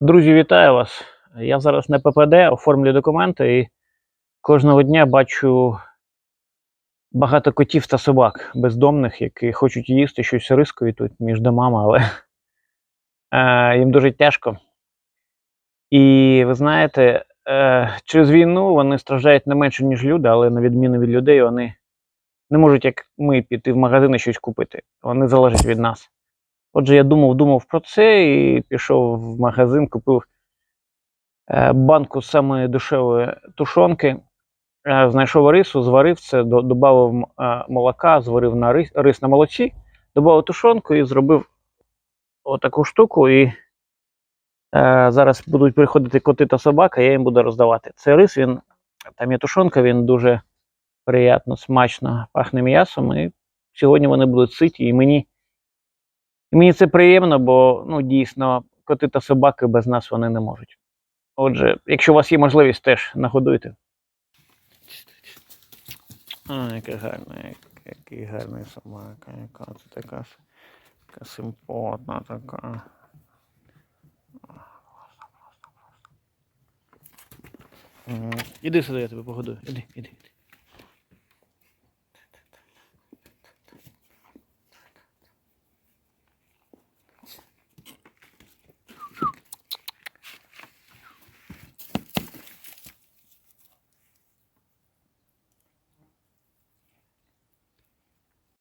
Друзі, вітаю вас. Я зараз на ППД оформлюю документи і кожного дня бачу багато котів та собак бездомних, які хочуть їсти щось рискою тут між домами, але е, їм дуже тяжко. І ви знаєте, е, через війну вони страждають не менше, ніж люди, але на відміну від людей, вони не можуть, як ми, піти в магазин щось купити. Вони залежать від нас. Отже, я думав, думав про це і пішов в магазин, купив е, банку самої дешевої тушонки, е, знайшов рису, зварив це, до- додав е, молока, зварив на рис, рис на молоці, додав тушонку і зробив отаку штуку. І зараз будуть приходити коти та собака, я їм буду роздавати. Це рис, він, там є тушонка, він дуже приємно, смачно пахне м'ясом. І сьогодні вони будуть ситі, і мені. І мені це приємно, бо ну, дійсно коти та собаки без нас вони не можуть. Отже, якщо у вас є можливість, теж нагодуйте. А, яка гарна, який гарний собака, яка це така, така симпотна така. Іди сюди, я тебе погодую. Іди, іди, іди.